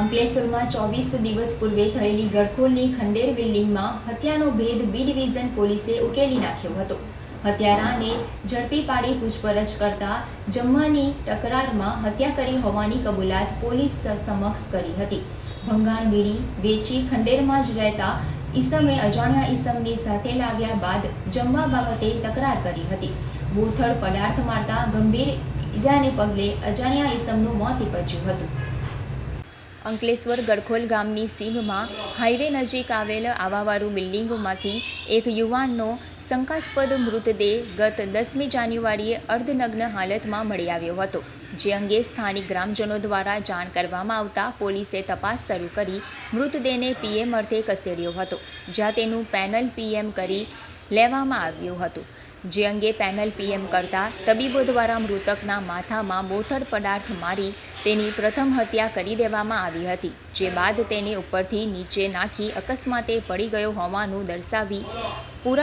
અંકલેશ્વરમાં ચોવીસ દિવસ પૂર્વે થયેલી ગડખોલની ખંડેર બિલ્ડિંગમાં હત્યાનો ભેદ બી ડિવિઝન પોલીસે ઉકેલી નાખ્યો હતો. હત્યારાને ઝડપી પાડી પૂછપરછ કરતા જમવાની તકરારમાં હત્યા કરી હોવાની કબૂલાત પોલીસ સમક્ષ કરી હતી. ભંગાણ વીડી વેચી ખંડેરમાં જ રહેતા ઈસમે અજાણ્યા ઈસમની સાથે લાવ્યા બાદ જમવા બાબતે તકરાર કરી હતી. બોથળ પદાર્થ મારતા ગંભીર ઈજાને પગલે અજાણ્યા ઈસમનું મોત નીપજ્યું હતું. અંકલેશ્વર ગડખોલ ગામની સીમમાં હાઈવે નજીક આવેલ આવાવાળું બિલ્ડિંગોમાંથી એક યુવાનનો શંકાસ્પદ મૃતદેહ ગત દસમી જાન્યુઆરીએ અર્ધનગ્ન હાલતમાં મળી આવ્યો હતો, જે અંગે સ્થાનિક ગ્રામજનો દ્વારા જાણ કરવામાં આવતા પોલીસે તપાસ શરૂ કરી મૃતદેહને પીએમ અર્થે ખસેડ્યો હતો, જ્યાં તેનું પેનલ પીએમ કરી લેવામાં આવ્યું હતું. જે અંગે પેનલ પીએમ કરતા તબીબો દ્વારા મૃતકના માથામાં બોથડ પદાર્થ મારી તેની પ્રથમ હત્યા કરી દેવામાં આવી હતી, જે બાદ તેને ઉપરથી નીચે નાખી અકસ્માતે પડી ગયો હોવાનું દર્શાવી